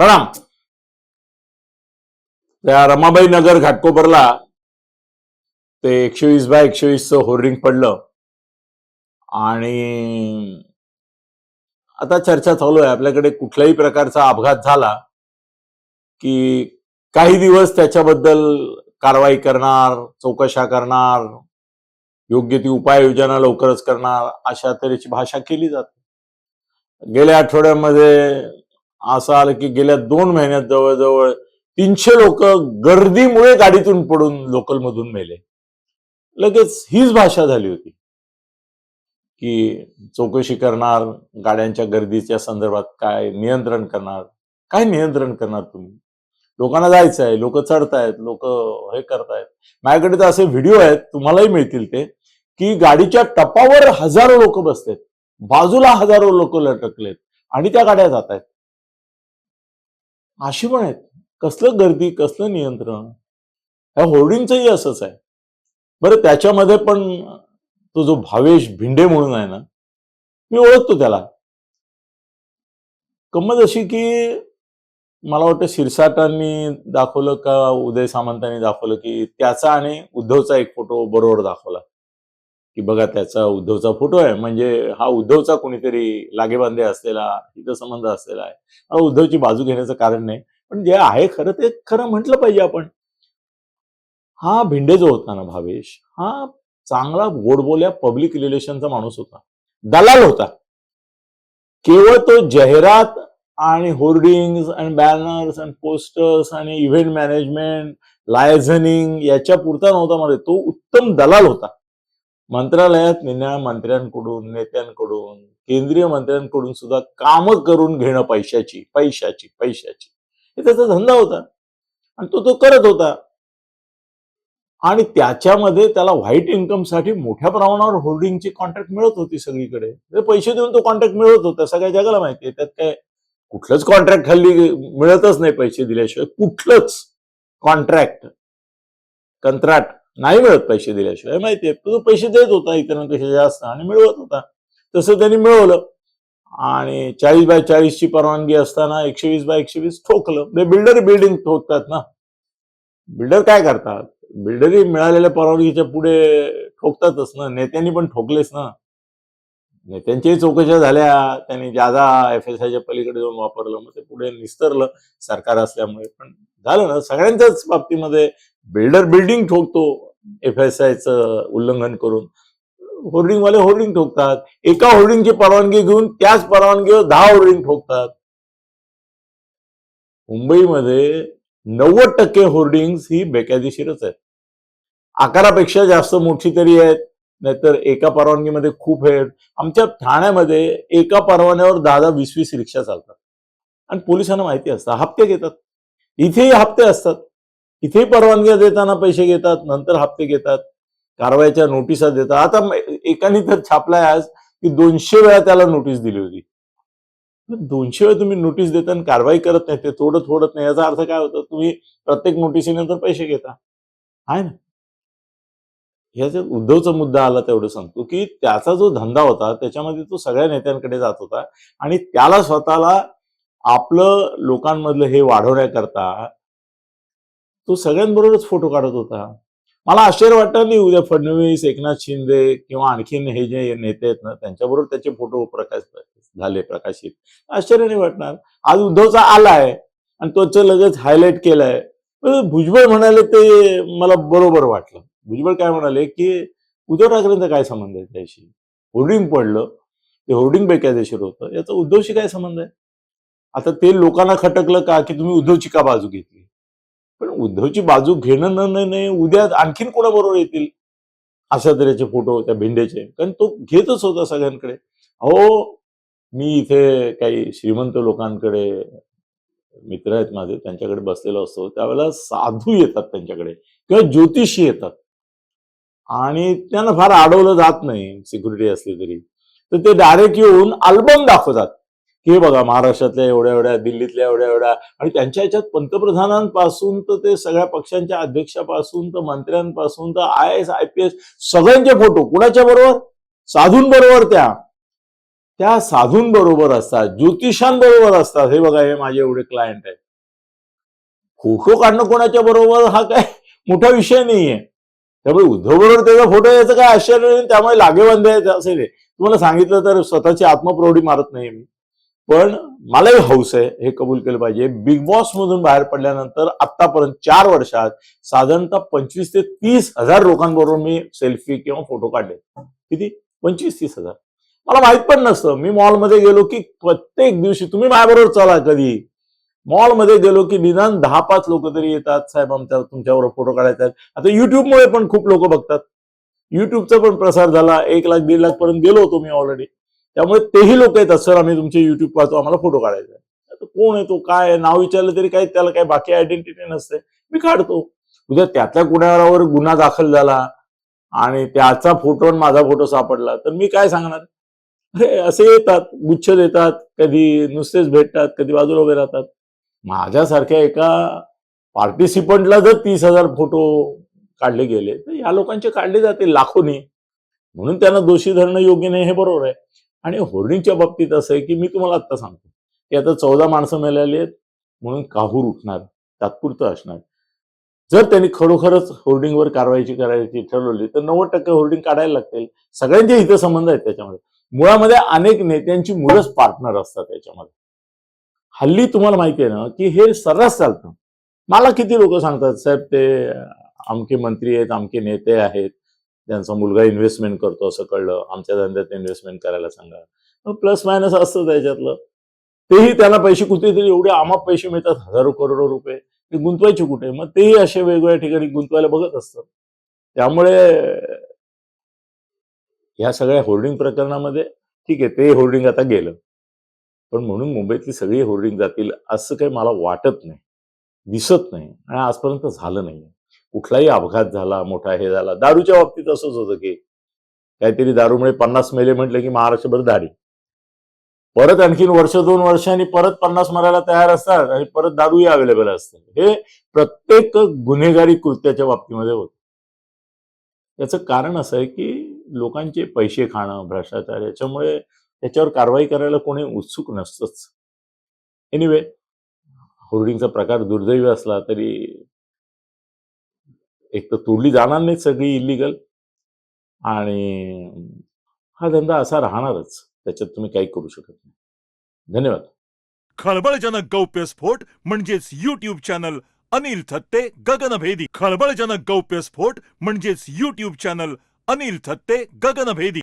प्रणाम त्या रमाबाई नगर घाटकोपरला ते एकशे वीस बाय एकशे वीसचं होर्डिंग पडलं. आणि आता चर्चा चालू आहे. आपल्याकडे कुठल्याही प्रकारचा अपघात झाला की काही दिवस त्याच्याबद्दल कारवाई करणार चौकशा करणार योग्य ती उपाययोजना लवकरच करणार अशा तऱ्हेची भाषा केली जाते. गेल्या आठवड्यामध्ये असं आलं की गेल्या दोन महिन्यात जवळजवळ तीनशे लोक गर्दीमुळे गाडीतून पडून लोकल मधून मेले. लगेच हीच भाषा झाली होती की चौकशी करणार गाड्यांच्या गर्दीच्या संदर्भात काय नियंत्रण करणार काय नियंत्रण करणार तुम्ही? लोकांना जायचं आहे लोक चढतायत लोक हे करतायत. माझ्याकडे तर असे व्हिडिओ आहेत तुम्हालाही मिळतील ते की गाडीच्या टपावर हजारो लोक बसलेत बाजूला हजारो लोक लटकलेत आणि त्या गाड्या जात आहेत अशी पण आहेत. कसलं गर्दी कसलं नियंत्रण? ह्या होर्डिंगचंही असंच आहे. बरं त्याच्यामध्ये पण तो जो भावेश भिंडे म्हणून आहे ना मी ओळखतो त्याला. गंमत अशी की मला वाटतं शिरसाटांनी दाखवलं का उदय सामंतांनी दाखवलं की त्याचा आणि उद्धवचा एक फोटो बरोबर दाखवला. की बघा त्याचा उद्धवचा फोटो आहे. म्हणजे हा उद्धवचा कोणीतरी लागेबांधे असलेला तिथं संबंध असलेला आहे. हा उद्धवची बाजू घेण्याचं कारण नाही. पण जे आहे खरं ते खरं म्हटलं पाहिजे आपण. हा भिंडे जो होता ना भावेश. हा चांगला गोडबोल्या पब्लिक रिलेशनचा माणूस होता. दलाल होता. केवळ तो जाहिरात आणि होर्डिंग्स आणि बॅनर्स आणि पोस्टर्स आणि इव्हेंट मॅनेजमेंट लायझनिंग याच्या पुरता नव्हता मध्ये तो उत्तम दलाल होता. मंत्रालयात नेण्या मंत्र्यांकडून नेत्यांकडून केंद्रीय मंत्र्यांकडून सुद्धा कामं करून घेणं पैशाची पैशाची पैशाची. हे त्याचा धंदा होता. आणि तो तो करत होता. आणि त्याच्यामध्ये त्याला व्हाईट इन्कमसाठी मोठ्या प्रमाणावर होल्डिंगची कॉन्ट्रॅक्ट मिळत होती सगळीकडे. म्हणजे पैसे देऊन तो कॉन्ट्रॅक्ट मिळत होता. सगळ्या जगाला माहिती आहे. त्यात काय कुठलंच कॉन्ट्रॅक्ट हल्ली मिळतच नाही पैसे दिल्याशिवाय. कुठलंच कॉन्ट्रॅक्ट कंत्राट नाही मिळत पैसे दिल्याशिवाय. माहिती आहे तो पैसे देत होता इतरांपेक्षा जास्त आणि मिळवत होता. तसं त्यांनी मिळवलं. आणि चाळीस बाय चाळीसची परवानगी असताना एकशे वीस बाय एकशे वीस ठोकलं. ते बिल्डर बिल्डिंग ठोकतात ना. बिल्डर काय करतात? बिल्डरही मिळालेल्या परवानगीच्या पुढे ठोकतातच ना. नेत्यांनी पण ठोकलेच ना. नेत्यांच्याही चौकशा झाल्या. त्यांनी जादा एफ एस आयच्या पलीकडे जाऊन वापरलं. मग ते पुढे निस्तरलं सरकार असल्यामुळे. पण झालं ना. सगळ्यांच्याच बाबतीमध्ये बिल्डर बिल्डिंग ठोकतो एफ एस आयचं उल्लंघन करून. होर्डिंगवाले होर्डिंग ठोकतात. एका होर्डिंगची परवानगी घेऊन त्याच परवानगीवर दहा होर्डिंग ठोकतात. मुंबईमध्ये नव्वद टक्के होर्डिंग्स ही बेकायदेशीरच आहेत. आकारापेक्षा जास्त मोठी तरी आहेत नाहीतर एका परवानगीमध्ये खूप आहेत. आमच्या ठाण्यामध्ये एका परवान्यावर दहा दहा वीस वीस रिक्षा चालतात. आणि पोलिसांना माहिती असतं हप्ते घेतात. इथेही हप्ते असतात. इथे परवानग्या देताना पैसे घेतात नंतर हप्ते घेतात कारवाईच्या नोटिसा देतात. आता एकाने तर छापलाय आज की दोनशे वेळा त्याला नोटीस दिली होती. दोनशे वेळा तुम्ही नोटीस देता आणि कारवाई करत नाही ते थोडं थोडत नाही याचा अर्थ काय होतं? तुम्ही प्रत्येक नोटिसीनंतर पैसे घेता. आहे ना? ह्याच्यात उद्धवचा मुद्दा आला तेवढं सांगतो की त्याचा जो धंदा होता त्याच्यामध्ये तो सगळ्या नेत्यांकडे जात होता आणि त्याला स्वतःला आपलं लोकांमधलं हे वाढवण्याकरता तो सगळ्यांबरोबरच फोटो काढत होता. मला आश्चर्य वाटतं नाही उद्या फडणवीस एकनाथ शिंदे किंवा आणखीन हे जे नेते आहेत ना त्यांच्याबरोबर त्याचे फोटो प्रकाश झाले प्रकाशित. आश्चर्य नाही वाटणार. आज उद्धवचा आलाय आणि तोच लगेच हायलाईट केलाय. भुजबळ म्हणाले ते मला बरोबर वाटलं. भुजबळ काय म्हणाले की उद्धव ठाकरेंचा काय संबंध आहे त्याशी? होर्डिंग पडलं. ते होर्डिंग बेकायदेशीर होतं. याचा उद्धवशी काय संबंध आहे? आता ते लोकांना खटकलं का की तुम्ही उद्धवची का बाजू घेतली? पण उद्धवची बाजू घेणं न नाही उद्या आणखीन कोणाबरोबर येतील? अशा तऱ्हेचे फोटो त्या भेंड्याचे कारण तो घेतच होता सगळ्यांकडे. अहो मी इथे काही श्रीमंत लोकांकडे मित्र आहेत माझे त्यांच्याकडे बसलेलो असतो. त्यावेळेला साधू येतात त्यांच्याकडे किंवा ज्योतिषी येतात. आणि त्यांना फार अडवलं जात नाही सिक्युरिटी असली तरी. तर ते डायरेक्ट येऊन अल्बम दाखवतात. की हे बघा महाराष्ट्रातल्या एवढ्या एवढ्या दिल्लीतल्या एवढ्या एवढ्या आणि त्यांच्या ह्याच्यात पंतप्रधानांपासून तर ते सगळ्या पक्षांच्या अध्यक्षापासून तर मंत्र्यांपासून तर I S I P S सगळ्यांचे फोटो कुणाच्या बरोबर? साधूंबरोबर त्या. त्या साधूंबरोबर असतात ज्योतिषांबरोबर असतात. हे बघा हे माझे एवढे क्लायंट आहेत. फोटो काढणं कोणाच्या बरोबर हा काय मोठा विषय नाहीये. त्यामुळे उद्धव बरोबर त्याचा फोटो याचं काय आश्चर्य नाही त्यामुळे लागेबंद आहेत असे नाही. तुम्हाला सांगितलं तर स्वतःची आत्मप्रौढी मारत नाही मी. पण मलाही हौस आहे हे कबूल केलं पाहिजे. बिग बॉस मधून बाहेर पडल्यानंतर आतापर्यंत चार वर्षात साधारणतः पंचवीस ते तीस हजार लोकांबरोबर मी सेल्फी किंवा फोटो काढले. किती? पंचवीस तीस हजार. मला माहीत पण नसतं. मी मॉलमध्ये गेलो की प्रत्येक दिवशी तुम्ही माझ्याबरोबर चला कधी? मॉलमध्ये गेलो की निदान दहा पाच लोक तरी येतात. साहेब आमच्या तुमच्यावर फोटो काढायचे आहेत. आता युट्यूबमुळे पण खूप लोक बघतात. युट्यूबचा पण प्रसार झाला. एक लाख दीड लाख पर्यंत गेलो होतो मी ऑलरेडी त्यामुळे तेही लोक येतात सर आम्ही तुमचे युट्यूब पाहतो आम्हाला फोटो काढायचा आहे. आता कोण आहे तो काय नाव विचारलं तरी काही त्याला काही बाकी आयडेंटिटी नसते. मी काढतो. उद्या त्यातल्या कुणावर गुन्हा दाखल झाला आणि त्याचा फोटो आणि माझा फोटो सापडला तर मी काय सांगणार? अरे असे येतात गुच्छ देतात कधी नुसतेच भेटतात कधी बाजूला उभे राहतात. माझ्यासारख्या एका पार्टिसिपंटला जर तीस हजार फोटो काढले गेले तर या लोकांचे काढले जाते लाखोनी. म्हणून त्यांना दोषी धरणं योग्य नाही हे बरोबर आहे. आणि होर्डिंगच्या बाबतीत असं आहे की मी तुम्हाला आत्ता सांगतो. की आता चौदा माणसं मिळाली आहेत म्हणून काहूर उठणार तात्पुरतं असणार. जर त्यांनी खरोखरच होर्डिंगवर कारवाईची करायची ठरवली तर नव्वद टक्के होर्डिंग काढायला लागतील. सगळ्यांचे हितसंबंध आहेत त्याच्यामध्ये. मुळामध्ये अनेक नेत्यांची मुळच पार्टनर असतात त्याच्यामध्ये. हल्ली तुम्हाला माहिती आहे ना की हे सर्रास चालतं. मला किती लोक सांगतात साहेब ते अमके मंत्री आहेत आमके नेते आहेत त्यांचा मुलगा इन्व्हेस्टमेंट करतो असं कळलं आमच्या धंद्यात इन्व्हेस्टमेंट करायला सांगा. प्लस मायनस असतं त्याच्यातलं. तेही त्यांना पैसे कुठेतरी एवढे आमाप पैसे मिळतात हजारो करोडो रुपये ते गुंतवायचे कुठे? मग तेही असे वेगवेगळ्या ठिकाणी गुंतवायला बघत असतात. त्यामुळे या सगळ्या होर्डिंग प्रकरणामध्ये ठीक आहे ते होर्डिंग आता गेलं. पण म्हणून मुंबईतली सगळी होर्डिंग जातील असं काही मला वाटत नाही. दिसत नाही. आणि आजपर्यंत झालं नाही कुठलाही अपघात झाला मोठा हे झाला. दारूच्या बाबतीत असंच होतं की काहीतरी दारूमुळे पन्नास मेले म्हटलं की महाराष्ट्रभर दारी. परत आणखीन वर्ष दोन वर्षांनी परत पन्नास मरायला तयार असतात आणि परत दारूही अवेलेबल असतात. हे प्रत्येक गुन्हेगारी कृत्याच्या बाबतीमध्ये होत. याचं कारण असं आहे की लोकांचे पैसे खाणं भ्रष्टाचार याच्यामुळे त्याच्यावर कारवाई करायला कोणी उत्सुक नसतंच. एनिवे होर्डिंगचा प्रकार दुर्दैवी असला तरी एक तर तोडली जाणार नाही सगळी इलिगल आणि हा धंदा असा राहणारच त्याच्यात तुम्ही काही करू शकत नाही. धन्यवाद. खळबळजनक गौप्यस्फोट म्हणजेच युट्यूब चॅनल अनिल थत्ते गगनभेदी. खळबळजनक गौप्यस्फोट म्हणजेच युट्यूब चॅनल अनिल थत्ते गगनभेदी.